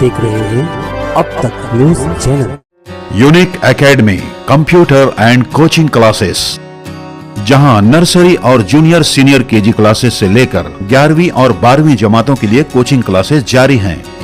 देख रहे हैं अब तक news channel. Unique academy, computer and coaching classes, जहाँ नर्सरी और जूनियर सीनियर केजी क्लासेस से लेकर 11वीं और 12वीं जमातों के लिए कोचिंग क्लासेस जारी हैं।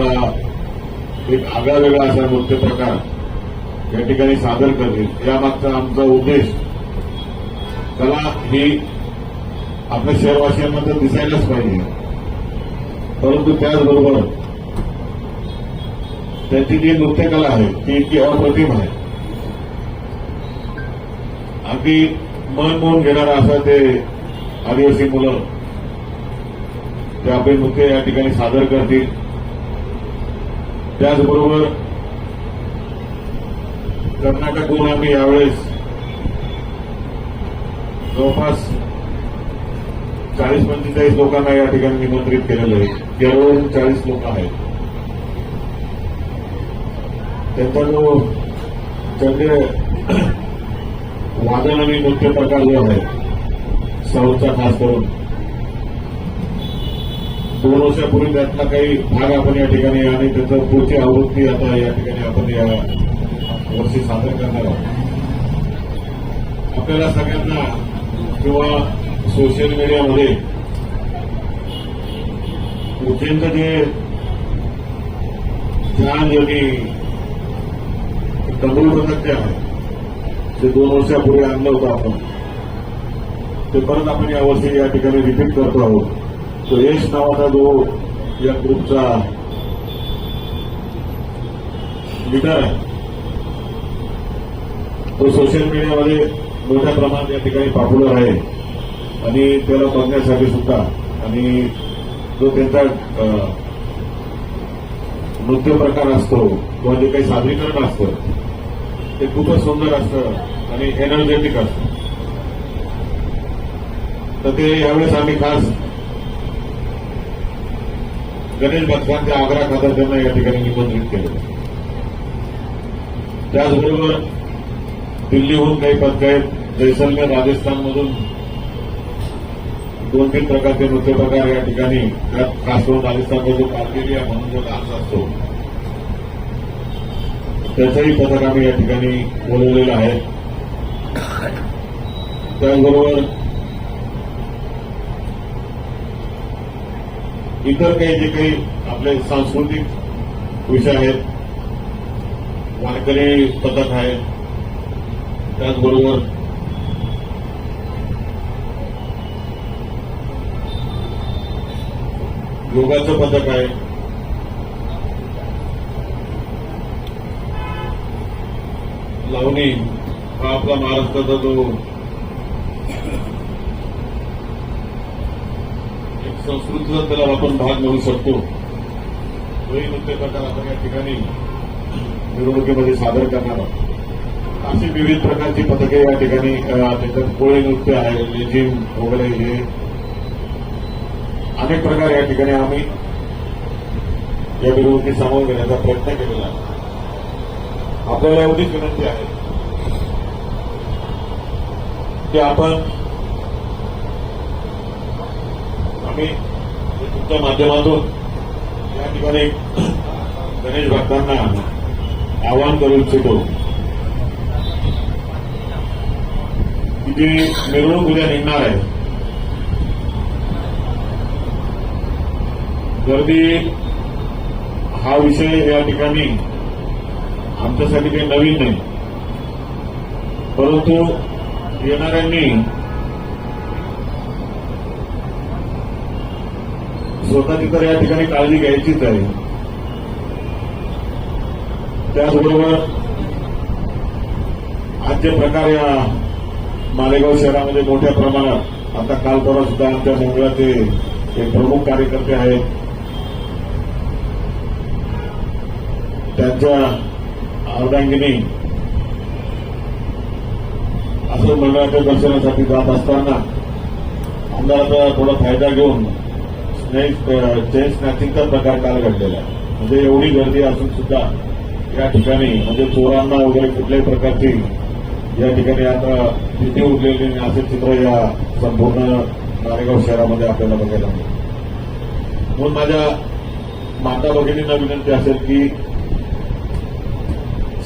आपला एक आगळा वेगळा असा नृत्य प्रकार या ठिकाणी सादर करतील. यामागचा आमचा उद्देश कला ही आपल्या शहरवासियांमध्ये दिसायलाच पाहिजे. परंतु त्याचबरोबर त्यांची जी नृत्यकला आहे ती इतकी अप्रतिम आहे. अगदी मन मोहून घेणारा असं ते आदिवासी मुलं ते आपले नृत्य या ठिकाणी सादर करतील. त्याचबरोबर कर्नाटकहून आम्ही यावेळेस जवळपास चाळीस पंचेचाळीस लोकांना या ठिकाणी निमंत्रित केलेलं आहे. केरळहून चाळीस लोक आहेत. त्यांचा जो त्यांचे वादन आणि नृत्य प्रकार जो आहे साऊथचा खास करून दोन वर्षापूर्वी त्यातला काही भाग आपण या ठिकाणी आणि त्याचं पुढची आवृत्ती आता या ठिकाणी आपण या वर्षी सादर करणार आहोत. आपल्याला सगळ्यांना किंवा सोशल मीडियामध्ये उज्जैनचं जे ज्ञान ज्यांनी तंदूळ पथक आहे ते दोन वर्षापूर्वी आणलं होतं आपण ते परत आपण यावर्षी या ठिकाणी रिपीट करतो आहोत. तो यश नावाचा जो या ग्रुपचा लीडर आहे तो सोशल मीडियामध्ये मोठ्या प्रमाणात या ठिकाणी पॉप्युलर आहे. आणि त्याला बघण्यासाठी सुद्धा आणि जो त्यांचा नृत्य प्रकार असतो किंवा जे काही सादरीकरण असतं ते खूपच सुंदर असतं आणि एनर्जेटिक असतं. तर ते यावेळेस आम्ही खास गणेश भक्तांच्या आग्रा खातर त्यांना या ठिकाणी निमंत्रित केलं. त्याचबरोबर दिल्लीहून काही पथक जैसलमेर राजस्थानमधून दोन तीन प्रकारचे नृत्य प्रकार या ठिकाणी खास करून राजस्थानचा जो कार्तिरिया म्हणून जो डान्स असतो त्याचंही पथक आम्ही या ठिकाणी बोलवलेलं आहे. त्याचबरोबर इतर काही जे काही आपले सांस्कृतिक विषय आहेत वारकरी पथक आहे त्याचबरोबर योगाचं पथक आहे. लावणी हा आपला महाराष्ट्राचा जो एक संस्कृतीचा त्याला आपण भाग म्हणू शकतो. तोही नृत्य प्रकार आपण या ठिकाणी मिरवणुकीमध्ये सादर करणार आहोत. अशी विविध प्रकारची पथके या ठिकाणी त्याच्यात कोळी नृत्य आहे लेझिम वगैरे हे. अनेक प्रकार या ठिकाणी आम्ही या मिरवणुकी सामावून घेण्याचा प्रयत्न केलेला आहे. आपल्याला एवढीच विनंती आहे की आपण आम्ही तुमच्या माध्यमातून या ठिकाणी गणेश भक्तांना आवाहन करू इच्छितो. की जी मिरवणूक उद्या निघणार आहे. गर्दी हा विषय या ठिकाणी आमच्यासाठी काही नवीन नाही. परंतु येणाऱ्यांनी स्वतःची तर या ठिकाणी काळजी घ्यायचीच आहे. त्याचबरोबर आज जे प्रकार या मालेगाव शहरामध्ये मोठ्या प्रमाणात आता काल परवा सुद्धा आमच्या मंगळाचे एक प्रमुख कार्यकर्ते आहेत. त्यांच्या अर्धांगिनी असं मंडळाच्या दर्शनासाठी जात असताना आमदाराचा थोडा फायदा घेऊन चेन स्नॅचिंगचा प्रकार काल घडलेला आहे. म्हणजे एवढी गर्दी असून सुद्धा या ठिकाणी म्हणजे चोरांना वगैरे कुठल्याही प्रकारची या ठिकाणी आता भीती उरलेली असे चित्र या संपूर्ण नारेगाव शहरामध्ये आपल्याला बघायला मिळेल म्हणून माझ्या माता भगिनींना विनंती असेल की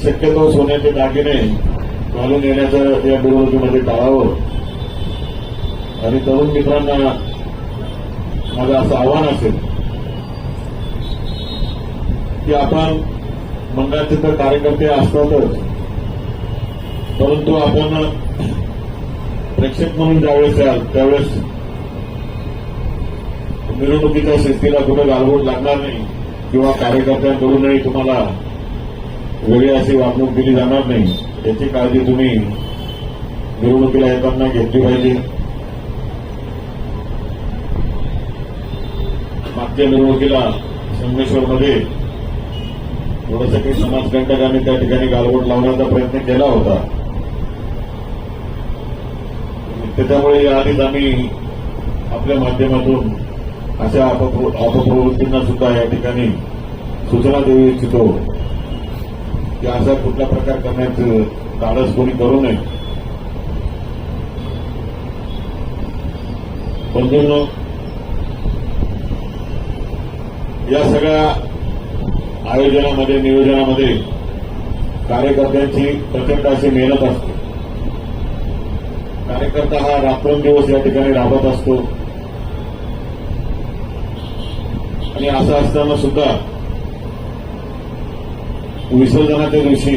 शक्यतो सोन्याचे दागिने घालून येण्याचं या मिरवणुकीमध्ये टाळावं. आणि तरुण मित्रांना माझं असं आव्हान असेल की आपण मंडळाचे तर कार्यकर्ते असतातच परंतु आपण प्रेक्षक म्हणून ज्यावेळेस याल त्यावेळेस मिरवणुकीच्या शिस्तीला कुठे गालबोट लागणार नाही किंवा कार्यकर्त्यांकडूनही तुम्हाला वेगळी अशी वागणूक दिली जाणार नाही याची काळजी तुम्ही मिरवणुकीला येताना घेतली पाहिजे. मागच्या मिरवणुकीला संगमेश्वरमध्ये थोडस काही समाजकंटकांनी त्या ठिकाणी गालबोट लावण्याचा प्रयत्न केला होता. त्याच्यामुळे याआधीच आम्ही आपल्या माध्यमातून अशा अपप्रवृत्तींना सुद्धा या ठिकाणी सूचना देऊ इच्छितो की असा कुठला प्रकार करण्याचं धाडस कोणी करू नये. बंधूंनो या सगळ्या आयोजनामध्ये नियोजनामध्ये कार्यकर्त्यांची प्रचंड अशी मेहनत असते. कार्यकर्ता हा रात्रंदिवस या ठिकाणी राबत असतो. आणि असं असताना सुद्धा विसर्जनाच्या दिवशी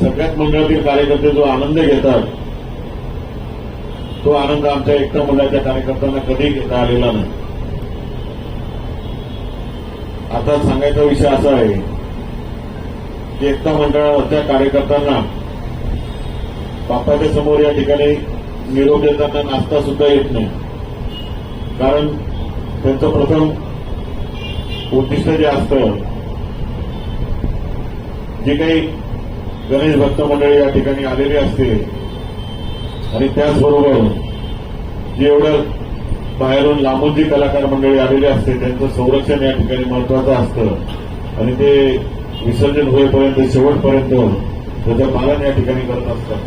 सगळ्यात मंडळातील कार्यकर्ते जो आनंद घेतात तो आनंद आमच्या एकटा मुलाच्या कार्यकर्त्यांना कधी घेता आलेला नाही. आता सांगायचा विषय असा आहे की एकता मंडळावरच्या कार्यकर्त्यांना बाप्पाच्या समोर या ठिकाणी निरोप देताना नाचता सुद्धा येत नाही. कारण त्यांचं प्रथम उद्दिष्ट जे असतं जे काही गणेश भक्त मंडळी या ठिकाणी आलेली असते आणि त्याचबरोबर जे एवढं बाहेरून लांबून जी कलाकार मंडळी आलेली असते त्यांचं संरक्षण या ठिकाणी महत्वाचं असतं. आणि ते विसर्जन होईपर्यंत शेवटपर्यंत त्याचं पालन या ठिकाणी करत असतात.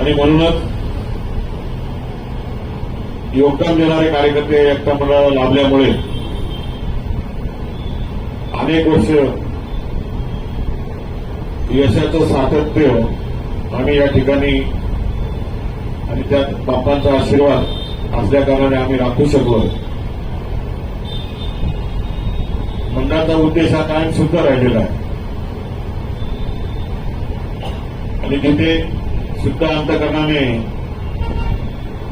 आणि म्हणूनच योगदान देणारे कार्यकर्ते एकटा मंडळाला लाभल्यामुळे अनेक वर्ष यशाचं सातत्य आम्ही या ठिकाणी आणि त्यात बाप्पांचा आशीर्वाद असल्या कारणाने आम्ही राखू शकलो. मंडळाचा उद्देश हा कायम सुद्धा राहिलेला आहे. आणि तिथे शुद्ध अंतकरणाने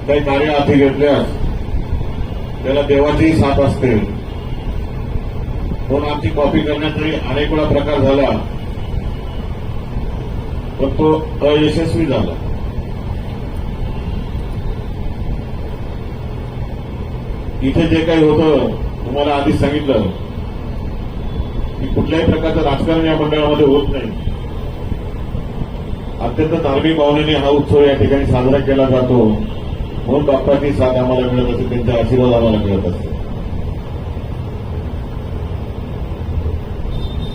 काही कार्य हाती घेतल्यास त्याला देवाचीही साथ असते. म्हणून आमची कॉपी करण्याचाही अनेक वेळा प्रकार झाला. पण तो अयशस्वी झाला. इथे जे काही होतं तुम्हाला आधीच सांगितलं की कुठल्याही प्रकारचं राजकारण या मंडळामध्ये होत नाही. अत्यंत धार्मिक भावनेने हा उत्सव या ठिकाणी साजरा केला जातो. म्हणून बाप्पाची साथ आम्हाला मिळत असते त्यांचा आशीर्वाद आम्हाला मिळत असतो.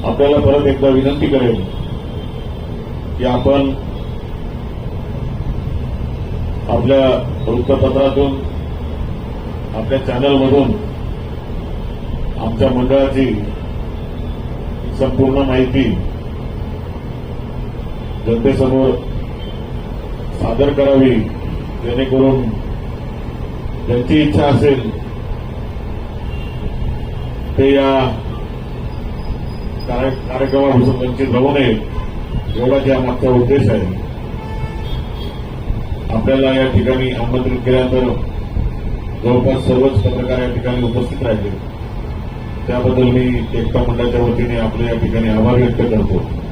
आपल्याला परत एकदा विनंती करेल की आपण आपल्या वृत्तपत्रातून आपल्या चॅनलमधून आमच्या मंडळाची संपूर्ण माहिती जनतेसमोर सादर करावी जेणेकरून ज्यांची इच्छा असेल ते या कार्य- कार्यक्रमापासून वंचित राहू नये एवढाच या मागचा उद्देश आहे. आपल्याला या ठिकाणी आमंत्रित केल्यानंतर जवळपास सर्वच पत्रकार या ठिकाणी उपस्थित राहिले. त्याबद्दल मी एकता मंडळाच्या वतीने आपले या ठिकाणी आभार व्यक्त करतो.